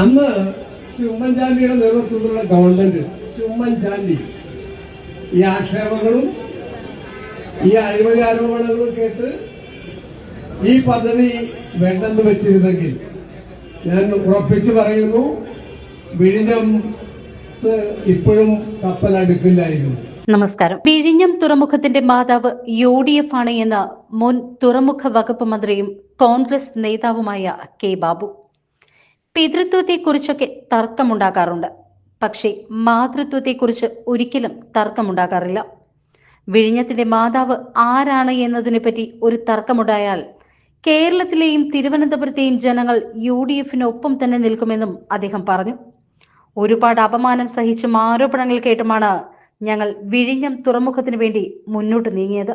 അന്ന് ശ്രീ ഉമ്മൻചാണ്ടിയുടെ നേതൃത്വത്തിലുള്ള ഗവൺമെന്റ് ശ്രീ ഉമ്മൻചാണ്ടി ഈ ആക്ഷേപങ്ങളും ഈ അഴിമതി ആരോപണങ്ങളും കേട്ട് ഈ പദ്ധതി വേണ്ടെന്ന് വെച്ചിരുന്നെങ്കിൽ ഞാൻ ഉറപ്പിച്ചു പറയുന്നു വിഴിഞ്ഞം ഇപ്പോഴും കപ്പൽ അടുക്കില്ലായിരുന്നു. നമസ്കാരം. വിഴിഞ്ഞം തുറമുഖത്തിന്റെ മാതാവ് യു ഡി എഫ് ആണ് എന്ന് മുൻ തുറമുഖ വകുപ്പ് മന്ത്രിയും കോൺഗ്രസ് നേതാവുമായ കെ ബാബു. പിതൃത്വത്തെക്കുറിച്ചൊക്കെ തർക്കമുണ്ടാകാറുണ്ട്. പക്ഷേ മാതൃത്വത്തെക്കുറിച്ച് ഒരിക്കലും തർക്കമുണ്ടാകാറില്ല. വിഴിഞ്ഞത്തിന്റെ മാതാവ് ആരാണ് എന്നതിനെപ്പറ്റി ഒരു തർക്കമുണ്ടായാൽ കേരളത്തിലെയും തിരുവനന്തപുരത്തെയും ജനങ്ങൾ യു ഡി എഫിനൊപ്പം തന്നെ നിൽക്കുമെന്നും അദ്ദേഹം പറഞ്ഞു. ഒരുപാട് അപമാനം സഹിച്ചും ആരോപണങ്ങൾ കേട്ടുമാണ് ഞങ്ങൾ വിഴിഞ്ഞം തുറമുഖത്തിനു വേണ്ടി മുന്നോട്ട് നീങ്ങിയത്.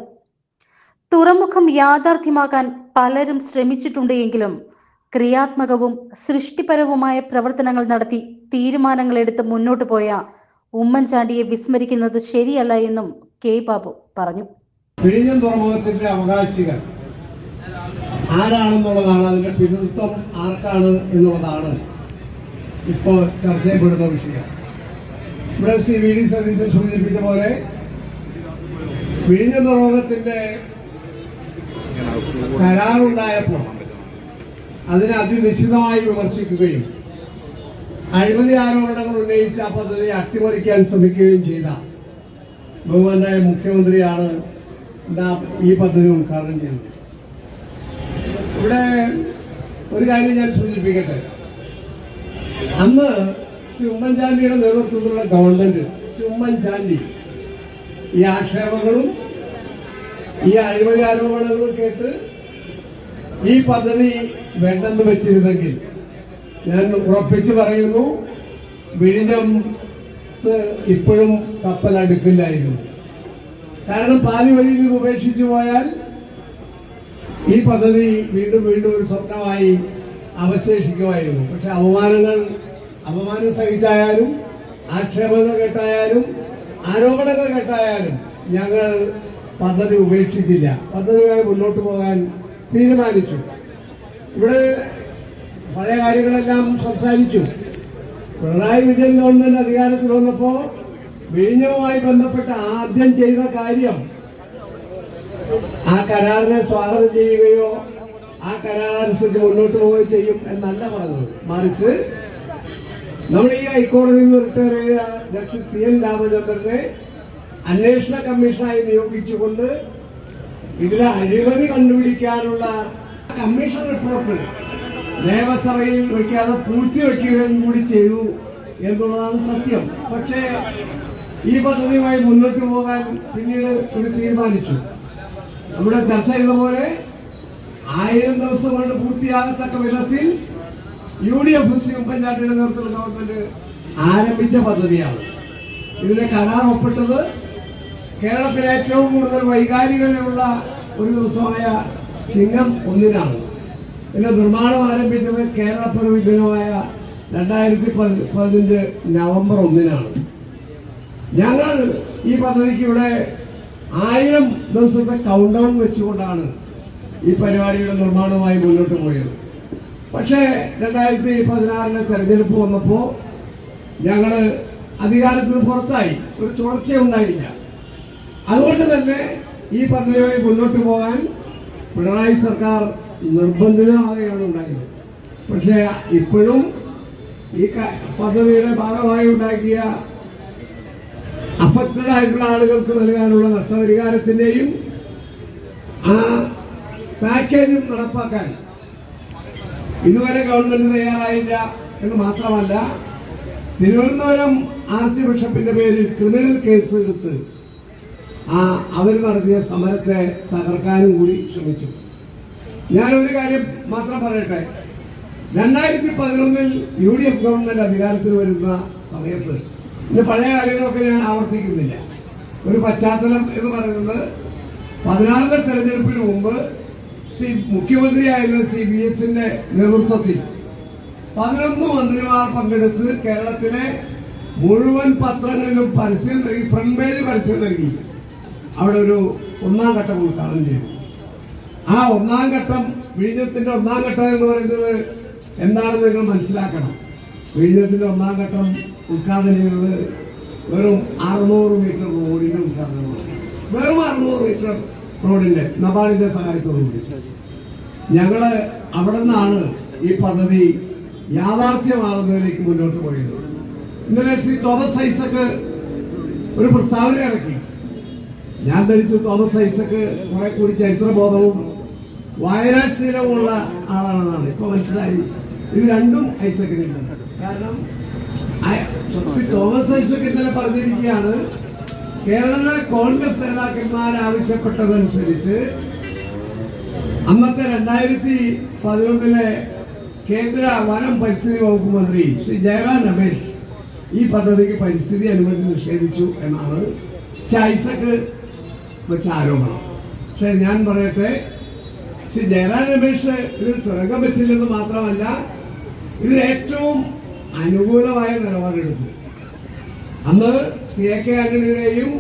തുറമുഖം യാഥാർത്ഥ്യമാക്കാൻ പലരും ശ്രമിച്ചിട്ടുണ്ട് എങ്കിലും ക്രിയാത്മകവും സൃഷ്ടിപരവുമായ പ്രവർത്തനങ്ങൾ നടത്തി തീരുമാനങ്ങൾ എടുത്ത് മുന്നോട്ട് പോയ ഉമ്മൻചാണ്ടിയെ വിസ്മരിക്കുന്നത് ശരിയല്ല എന്നും കെ ബാബു പറഞ്ഞു. വിഴിഞ്ഞം അവകാശികൾ ആരാണെന്നുള്ളതാണ് അതിന്റെ പിതൃത്വം ആർക്കാണ് എന്നുള്ളതാണ് ഇപ്പോൾ ചർച്ച ചെയ്യപ്പെടുന്ന വിഷയം. ഇവിടെ ശ്രീ വി ഡി സതീശൻ സൂചിപ്പിച്ച പോലെ വിഴിഞ്ഞം തുറമുഖത്തിന്റെ കരാറുണ്ടായപ്പോൾ അതിനെ അതിനിശ്ചിതമായി വിമർശിക്കുകയും അഴിമതി ആരോപണങ്ങൾ ഉന്നയിച്ച ആ പദ്ധതി അട്ടിമറിക്കാൻ ശ്രമിക്കുകയും ചെയ്ത ബഹുമാനായ മുഖ്യമന്ത്രിയാണ് ഈ പദ്ധതി ഉദ്ഘാടനം ചെയ്തത്. ഇവിടെ ഒരു കാര്യം ഞാൻ സൂചിപ്പിക്കട്ടെ. അന്ന് ശ്രീ ഉമ്മൻചാണ്ടിയുടെ നേതൃത്വത്തിലുള്ള ഗവൺമെന്റ് ശ്രീ ഉമ്മൻചാണ്ടി ഈ ആക്ഷേപങ്ങളും ഈ അഴിമതി ആരോപണങ്ങളും കേട്ട് ഈ പദ്ധതി വേണ്ടെന്ന് വെച്ചിരുന്നെങ്കിൽ ഞാൻ ഉറപ്പിച്ചു പറയുന്നു വിഴിഞ്ഞം ഇപ്പോഴും കപ്പൽ അടുക്കില്ലായിരുന്നു. കാരണം പാതി വഴിയിൽ ഇത് ഉപേക്ഷിച്ചു പോയാൽ ഈ പദ്ധതി വീണ്ടും വീണ്ടും ഒരു സ്വപ്നമായി അവശേഷിക്കുമായിരുന്നു. പക്ഷെ അപമാനങ്ങൾ അപമാനം സഹിച്ചായാലും ആക്ഷേപങ്ങൾ കേട്ടായാലും ആരോപണങ്ങൾ കേട്ടായാലും ഞങ്ങൾ പദ്ധതി ഉപേക്ഷിച്ചില്ല. പദ്ധതിയുമായി മുന്നോട്ട് പോകാൻ തീരുമാനിച്ചു. ഇവിടെ പഴയ കാര്യങ്ങളെല്ലാം സംസാരിച്ചു. പിണറായി വിജയൻ ഗവൺമെന്റ് അധികാരത്തിൽ വന്നപ്പോ വിഴിഞ്ഞവുമായി ബന്ധപ്പെട്ട് ആദ്യം ചെയ്ത കാര്യം ആ കരാറിനെ സ്വാഗതം ചെയ്യുകയോ ആ കരാർ അനുസരിച്ച് മുന്നോട്ട് പോവുകയോ ചെയ്യും എന്നല്ല പറഞ്ഞത്. മറിച്ച് നമ്മൾ ഈ ഹൈക്കോടതിയിൽ നിന്ന് റിട്ടയർ ചെയ്ത ജസ്റ്റിസ് സി എൻ രാമചന്ദ്രനെ അന്വേഷണ കമ്മീഷനായി നിയോഗിച്ചുകൊണ്ട് ഇതിലെ അഴിമതി കണ്ടുപിടിക്കാനുള്ള കമ്മീഷൻ റിപ്പോർട്ട് നിയമസഭയിൽ വയ്ക്കാതെ പൂഴ്ത്തിവെക്കുകയും കൂടി ചെയ്തു എന്നുള്ളതാണ് സത്യം. പക്ഷേ ഈ പദ്ധതിയുമായി മുന്നോട്ട് പോകാൻ പിന്നീട് ഒരു തീരുമാനിച്ചു. നമ്മുടെ ചർച്ച ചെയ്ത പോലെ ആയിരം ദിവസം കൊണ്ട് പൂർത്തിയാകത്തക്ക വിധത്തിൽ യു ഡി എഫ് സി ഉമ്മൻചാണ്ടിയുടെ നേതൃത്വത്തിലുള്ള ഗവൺമെന്റ് ആരംഭിച്ച പദ്ധതിയാണ്. ഇതിന്റെ കരാർ ഒപ്പിട്ടത് കേരളത്തിലെ ഏറ്റവും കൂടുതൽ വൈകാരികതയുള്ള ഒരു ദിവസമായ ചിങ്ങം ഒന്നിനാണ്. ഇതിന്റെ നിർമ്മാണം ആരംഭിച്ചത് കേരളപ്പിറവി ദിനമായ രണ്ടായിരത്തി പതിനഞ്ച് നവംബർ ഒന്നിനാണ്. ഞങ്ങൾ ഈ പദ്ധതിക്ക് ഇവിടെ ആയിരം ദിവസത്തെ കൗണ്ട് ഡൗൺ വെച്ചുകൊണ്ടാണ് ഈ പരിപാടിയുടെ നിർമ്മാണവുമായി മുന്നോട്ട് പോയത്. പക്ഷേ രണ്ടായിരത്തി പതിനാറിലെ തെരഞ്ഞെടുപ്പ് വന്നപ്പോൾ ഞങ്ങൾ അധികാരത്തിന് പുറത്തായി. ഒരു തുടർച്ചയുണ്ടായില്ല. അതുകൊണ്ട് തന്നെ ഈ പദ്ധതിയുമായി മുന്നോട്ട് പോകാൻ പിണറായി സർക്കാർ നിർബന്ധിതമാവുകയാണ് ഉണ്ടായത്. പക്ഷേ ഇപ്പോഴും ഈ പദ്ധതിയുടെ ഭാഗമായി ഉണ്ടാക്കിയ അഫക്റ്റഡ് ആയിട്ടുള്ള ആളുകൾക്ക് നൽകാനുള്ള നഷ്ടപരിഹാരത്തിന്റെയും ആ പാക്കേജും നടപ്പാക്കാൻ ഇതുവരെ ഗവൺമെന്റ് തയ്യാറായില്ല എന്ന് മാത്രമല്ല തിരുവനന്തപുരം ആർച്ച് ബിഷപ്പിന്റെ പേരിൽ ക്രിമിനൽ കേസ് എടുത്ത് ആ അവർ നടത്തിയ സമരത്തെ തകർക്കാനും കൂടി ശ്രമിച്ചു. ഞാൻ ഒരു കാര്യം മാത്രം പറയട്ടെ. രണ്ടായിരത്തി പതിനൊന്നിൽ യു ഡി എഫ് ഗവൺമെന്റ് അധികാരത്തിൽ വരുന്ന സമയത്ത് ഇന്ന് പഴയ കാര്യങ്ങളൊക്കെ ഞാൻ ആവർത്തിക്കുന്നില്ല. ഒരു പശ്ചാത്തലം എന്ന് പറയുന്നത് പതിനാറിലെ തെരഞ്ഞെടുപ്പിന് മുമ്പ് ശ്രീ മുഖ്യമന്ത്രിയായിരുന്ന ശ്രീ ബി എസിന്റെ നേതൃത്വത്തിൽ പതിനൊന്ന് മന്ത്രിമാർ പങ്കെടുത്ത് കേരളത്തിലെ മുഴുവൻ പത്രങ്ങളിലും പരസ്യം നൽകി ഫ്രണ്ട് പേജ് പരസ്യം നൽകി. അവിടെ ഒരു ഒന്നാം ഘട്ടം ഉദ്ഘാടനം ചെയ്തു. ആ ഒന്നാം ഘട്ടം വിഴിഞ്ഞത്തിന്റെ ഒന്നാം ഘട്ടം എന്ന് പറയുന്നത് എന്താണെന്ന് നിങ്ങൾ മനസ്സിലാക്കണം. വിഴിഞ്ഞത്തിന്റെ ഒന്നാം ഘട്ടം ഉദ്ഘാടനം ചെയ്തത് വെറും അറുന്നൂറ് മീറ്റർ റോഡിന്റെ ഉദ്ഘാടനമാണ് വെറും അറുന്നൂറ് മീറ്റർ റോഡിന്റെ നബാളിന്റെ സഹായത്തോടുകൂടി ഞങ്ങൾ അവിടെ നിന്നാണ് ഈ പദ്ധതി യാഥാർത്ഥ്യമാകുന്നതിലേക്ക് മുന്നോട്ട് പോയത്. ഇന്നലെ ശ്രീ തോമസ് ഐസക്ക് ഒരു പ്രസ്താവന ഇറക്കി. ഞാൻ ധരിച്ചു തോമസ് ഐസക്ക് കുറെ കൂടി ചരിത്രബോധവും വായനാശീലവുമുള്ള ആളാണെന്നാണ് ഇപ്പൊ മനസ്സിലായി. ഇത് രണ്ടും ഐസക്കിനുണ്ട്. കാരണം തോമസ് ഐസക്ക് ഇന്നലെ പറഞ്ഞിരിക്കുകയാണ് കേരളത്തിലെ കോൺഗ്രസ് നേതാക്കന്മാർ ആവശ്യപ്പെട്ടതനുസരിച്ച് അന്നത്തെ രണ്ടായിരത്തി പതിനൊന്നിലെ കേന്ദ്ര വനം പരിസ്ഥിതി വകുപ്പ് മന്ത്രി ശ്രീ ജയറാം രമേശ് ഈ പദ്ധതിക്ക് പരിസ്ഥിതി അനുമതി നിഷേധിച്ചു എന്നാണ് ഐസക്ക് വെച്ച ആരോപണം. പക്ഷെ ഞാൻ പറയട്ടെ ശ്രീ ജയറാം രമേശ് ഇതിൽ തുറക്കം വെച്ചില്ലെന്ന് മാത്രമല്ല ഇതിൽ ഏറ്റവും അനുകൂലമായ നിലപാടെടുത്തു. അന്ന് സി എ കെ ആന്റണിയുടെയും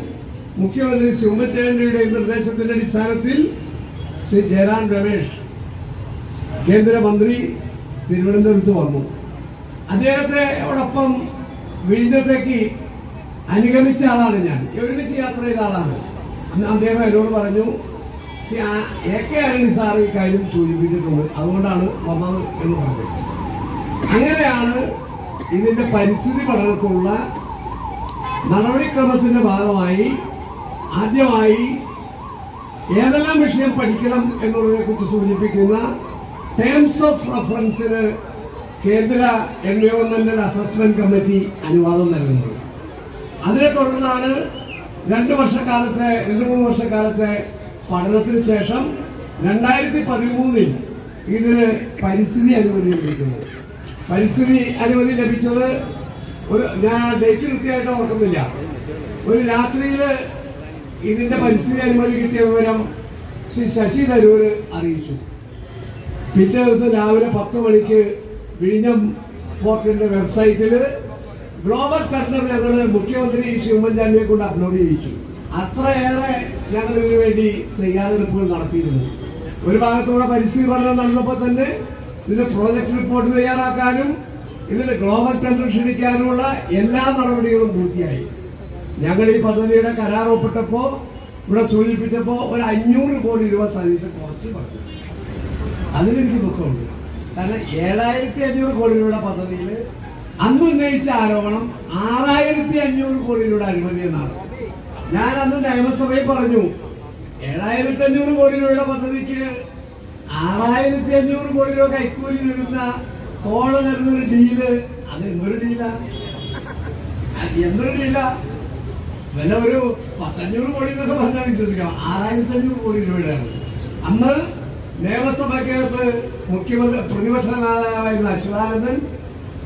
മുഖ്യമന്ത്രി ഉമ്മൻചാണ്ടിയുടെയും നിർദ്ദേശത്തിന്റെ അടിസ്ഥാനത്തിൽ ശ്രീ ജയറാം രമേശ് കേന്ദ്രമന്ത്രി തിരുവനന്തപുരത്ത് വന്നു. അദ്ദേഹത്തെയോടൊപ്പം വിഴിഞ്ഞത്തേക്ക് അനുഗമിച്ച ആളാണ് ഞാൻ. ഒരുമിച്ച് യാത്ര ചെയ്ത ആളാണ്. അദ്ദേഹം എന്നോട് പറഞ്ഞു "ശ്രീ ആ- എ കെ ആന്റണി സാർ ഈ കാര്യം സൂചിപ്പിച്ചിട്ടുണ്ട്. അതുകൊണ്ടാണ് വന്നത് എന്ന് പറഞ്ഞു. അങ്ങനെയാണ് ഇതിന്റെ പരിസ്ഥിതി പഠനത്തിലുള്ള നടപടിക്രമത്തിന്റെ ഭാഗമായി ആദ്യമായി ഏതെല്ലാം വിഷയം പഠിക്കണം എന്നുള്ളതിനെ കുറിച്ച് സൂചിപ്പിക്കുന്ന ടേംസ് ഓഫ് റഫറൻസിന് കേന്ദ്ര എൻവയോൺമെന്റൽ അസസ്മെന്റ് കമ്മിറ്റി അനുവാദം നൽകുന്നത്. അതിനെ തുടർന്നാണ് രണ്ട് വർഷക്കാലത്തെ രണ്ട് മൂന്ന് വർഷക്കാലത്തെ പഠനത്തിന് ശേഷം രണ്ടായിരത്തി പതിമൂന്നിൽ ഇതിന് പരിസ്ഥിതി അനുമതി ലഭിക്കുന്നത് പരിസ്ഥിതി അനുമതി ലഭിച്ചത് ഒരു ഞാൻ ഡേറ്റ് കൃത്യമായിട്ട് ഓർക്കുന്നില്ല. ഒരു രാത്രിയിൽ ഇതിന്റെ പരിസ്ഥിതി അനുമതി കിട്ടിയ വിവരം ശ്രീ ശശി തരൂര് അറിയിച്ചു. പിറ്റേ ദിവസം രാവിലെ പത്ത് മണിക്ക് വിഴിഞ്ഞം പോർട്ടിന്റെ വെബ്സൈറ്റിൽ ഗ്ലോബൽ ടെൻഡർ ഞങ്ങൾ മുഖ്യമന്ത്രി ശ്രീ ഉമ്മൻചാണ്ടിയെ കൊണ്ട് അപ്ലോഡ് ചെയ്യിച്ചു. അത്രയേറെ ഞങ്ങൾ ഇതിനു വേണ്ടി തയ്യാറെടുപ്പുകൾ നടത്തിയിരുന്നു. ഒരു ഭാഗത്തൂടെ പരിസ്ഥിതി പഠനം നടന്നപ്പോൾ തന്നെ ഇതിന്റെ പ്രോജക്ട് റിപ്പോർട്ട് തയ്യാറാക്കാനും ഇതിന്റെ ഗ്ലോബൽ ടെൻഡർ ക്ഷണിക്കാനുമുള്ള എല്ലാ നടപടികളും പൂർത്തിയായി. ഞങ്ങൾ ഈ പദ്ധതിയുടെ കരാർ ഒപ്പിട്ടപ്പോ ഇവിടെ സൂചിപ്പിച്ചപ്പോ ഒരു അഞ്ഞൂറ് കോടി രൂപ സതീശൻ കുറച്ച് പറഞ്ഞു. അതിലെനിക്ക് ദുഃഖമുണ്ട്. കാരണം ഏഴായിരത്തി അഞ്ഞൂറ് കോടി രൂപയുടെ പദ്ധതിയിൽ അന്ന് ഉന്നയിച്ച ആരോപണം ആറായിരത്തി അഞ്ഞൂറ് കോടി അഴിമതി എന്നാണ്. ഞാൻ അന്ന് നിയമസഭയിൽ പറഞ്ഞു ഏഴായിരത്തി അഞ്ഞൂറ് കോടി രൂപയുടെ പദ്ധതിക്ക് ആറായിരത്തി അഞ്ഞൂറ് കോടി രൂപ കൈക്കൂലി തരുന്ന കോൾ തരുന്നൊരു ഡീൽ അത് എന്തൊരു ഡീലാ? എന്തൊരു ഡീലാ? വില ഒരു പത്തഞ്ഞൂറ് കോടി എന്നൊക്കെ പറഞ്ഞാൽ വിശ്വസിക്കാം. ആറായിരത്തി അഞ്ഞൂറ് കോടി രൂപയുടെയാണ്. അന്ന് നിയമസഭയ്ക്കകത്ത് മുഖ്യമന്ത്രി പ്രതിപക്ഷ നേതാവായിരുന്ന അച്യുതാനന്ദൻ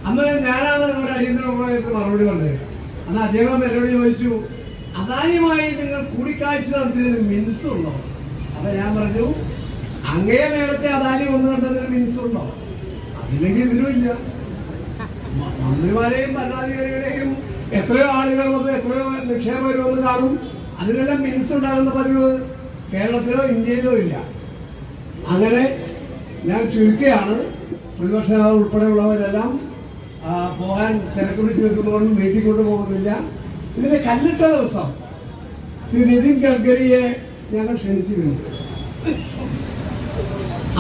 അന്ന് ഞാനാണ് ഒരു അടിയന്തര പ്രമേയത്തിന് മറുപടി പറഞ്ഞത്. അന്ന് അദ്ദേഹം മറുപടി ചോദിച്ചു അദാനിയുമായി നിങ്ങൾ കൂടിക്കാഴ്ച നടത്തിയതിന് മിൻസ് ഉണ്ടോ? അപ്പൊ ഞാൻ പറഞ്ഞു അങ്ങേ നേരത്തെ അദാനി വന്നു കണ്ടതിന് മിൻസ് ഉണ്ടോ? അതില്ലെങ്കിൽ ഇതിലുമില്ല മന്ത്രിമാരെയും ഭരണാധികാരികളെയും എത്രയോ ആളുകൾ വന്ന് എത്രയോ നിക്ഷേപകർ വന്ന് കാണും. അതിനെല്ലാം മിനിസ്റ്റർ ഉണ്ടാകുന്ന പതിവ് കേരളത്തിലോ ഇന്ത്യയിലോ ഇല്ല. അങ്ങനെ ഞാൻ ചുരുക്കുകയാണ് പ്രതിപക്ഷ ഉൾപ്പെടെയുള്ളവരെല്ലാം പോകാൻ തിരക്കുപിടിച്ച് നിൽക്കുന്നതുകൊണ്ട് വീട്ടിൽ കൊണ്ടുപോകുന്നില്ല. ഇതിന്റെ കല്ലിട്ട ദിവസം ശ്രീ നിതിൻ ഗഡ്കരിയെ ഞങ്ങൾ ക്ഷണിച്ചിരുന്നു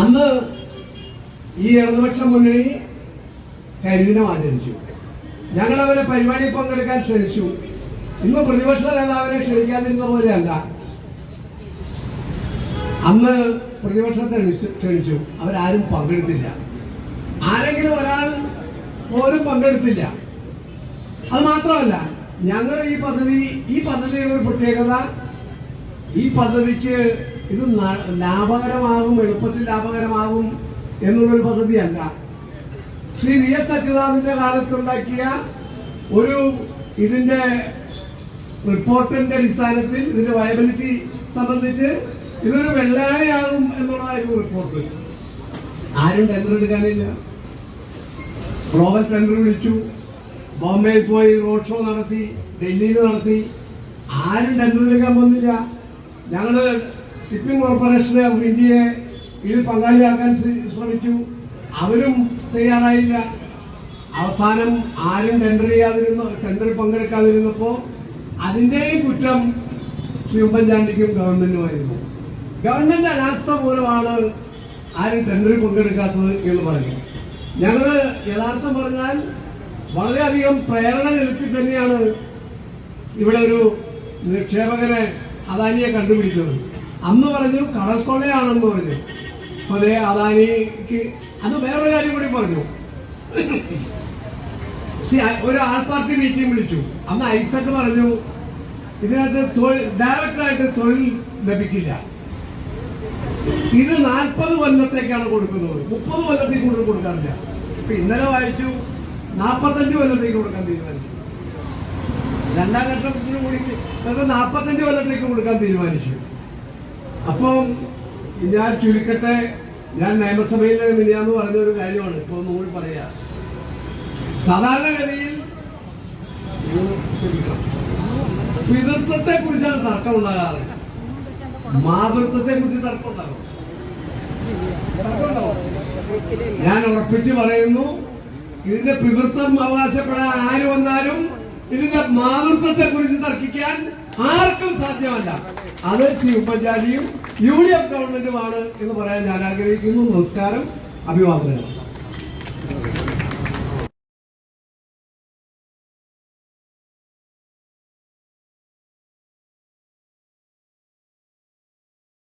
അന്ന് ഈ ഇടതുപക്ഷ മുന്നണി കരിദിനം ആചരിച്ചു. ഞങ്ങൾ അവരെ പരിപാടിയിൽ പങ്കെടുക്കാൻ ക്ഷണിച്ചു. ഇന്ന് പ്രതിപക്ഷ നേതാവിനെ ക്ഷണിക്കാതിരുന്ന പോലെയല്ല. അന്ന് പ്രതിപക്ഷത്തെ ക്ഷണിച്ചു. അവരാരും പങ്കെടുത്തില്ല. ആരെങ്കിലും ഒരാൾ പോലും പങ്കെടുത്തില്ല. അത് മാത്രമല്ല ഞങ്ങൾ ഈ പദ്ധതി ഈ പദ്ധതിയുടെ ഒരു പ്രത്യേകത ഈ പദ്ധതിക്ക് ഇത് ലാഭകരമാകും എളുപ്പത്തിൽ ലാഭകരമാകും എന്നുള്ളൊരു പദ്ധതിയല്ല. ശ്രീ വി എസ് അച്യുതാനന്ദന്റെ കാലത്തുണ്ടാക്കിയ ഒരു ഇതിന്റെ റിപ്പോർട്ടിന്റെ അടിസ്ഥാനത്തിൽ ഇതിന്റെ വയബിലിറ്റി സംബന്ധിച്ച് ഇതൊരു വെള്ളാരയാകും എന്നുള്ളതായിരുന്നു റിപ്പോർട്ട്. ആരും ടെൻഡർ എടുക്കാനില്ല. ഗ്ലോബൽ ടെൻഡർ വിളിച്ചു. ബോംബെയിൽ പോയി റോഡ് ഷോ നടത്തി ഡൽഹിയിൽ നടത്തി. ആരും ടെൻഡർ വിളിക്കാൻ വന്നില്ല. ഞങ്ങൾ ഷിപ്പിംഗ് കോർപ്പറേഷൻ ഓഫ് ഇന്ത്യയെ ഇതിൽ പങ്കാളിയാക്കാൻ ശ്രമിച്ചു. അവരും തയ്യാറായില്ല. അവസാനം ആരും ടെൻഡർ ചെയ്യാതിരുന്നു ടെൻഡറിൽ പങ്കെടുക്കാതിരുന്നപ്പോ അതിന്റെയും കുറ്റം ശ്രീ ഉമ്മൻചാണ്ടിക്കും ഗവൺമെന്റുമായിരുന്നു ഗവൺമെന്റ് അനാസ്ഥ മൂലമാണ് ആരും ടെൻഡറിൽ പങ്കെടുക്കാത്തത് എന്ന് പറയും ഞങ്ങൾ യഥാർത്ഥം പറഞ്ഞാൽ വളരെയധികം പ്രേരണ ചെലുത്തി തന്നെയാണ് ഇവിടെ ഒരു നിക്ഷേപകനെ അദാനിയെ കണ്ടുപിടിച്ചത്. അന്ന് പറഞ്ഞു കടൽക്കൊള്ളയാണെന്ന് പറഞ്ഞു. അതേ അദാനിക്ക് അത് വേറൊരു കാര്യം കൂടി പറഞ്ഞു. ഒരു ആൾ പാർട്ടി മീറ്റിംഗ് വിളിച്ചു. അന്ന് ഐസക് പറഞ്ഞു ഇതിനകത്ത് ഡയറക്റ്റായിട്ട് തൊഴിൽ ലഭിക്കില്ല. ഇത് നാൽപ്പത് കൊല്ലത്തേക്കാണ് കൊടുക്കുന്നത്. മുപ്പത് കൊല്ലത്തിൽ കൂടുതൽ കൊടുക്കാറില്ല. ഇപ്പൊ ഇന്നലെ വായിച്ചു നാൽപ്പത്തഞ്ച് കൊല്ലത്തേക്ക് കൊടുക്കാൻ തീരുമാനിച്ചു. രണ്ടാം ഘട്ടത്തിന് കൂടി നമുക്ക് നാൽപ്പത്തഞ്ച് കൊല്ലത്തേക്ക് കൊടുക്കാൻ തീരുമാനിച്ചു. അപ്പം ഞാൻ ചുരുക്കട്ടെ ഞാൻ നിയമസഭയിൽ മിനിയാന്ന് പറഞ്ഞ ഒരു കാര്യമാണ്. ഇപ്പൊ ഒന്നുകൂടി പറയാ. സാധാരണഗതിയിൽ പിതൃത്വത്തെ കുറിച്ചാണ് തർക്കം ഉണ്ടാകാറ് മാതൃത്വത്തെ കുറിച്ച് തർക്കമുണ്ടാകും. ഞാൻ ഉറപ്പിച്ച് പറയുന്നു ഇതിന്റെ പിതൃത്വം അവകാശപ്പെടാൻ ആര് വന്നാലും ഇതിന്റെ മാതൃത്വത്തെ കുറിച്ച് തർക്കിക്കാൻ ആർക്കും സാധ്യമല്ല. അത് ശ്രീ ഉമ്മൻചാണ്ടിയും യു ഡി എഫ് ഗവൺമെന്റുമാണ് എന്ന് പറയാൻ ഞാൻ ആഗ്രഹിക്കുന്നു. നമസ്കാരം. അഭിവാദനങ്ങൾ.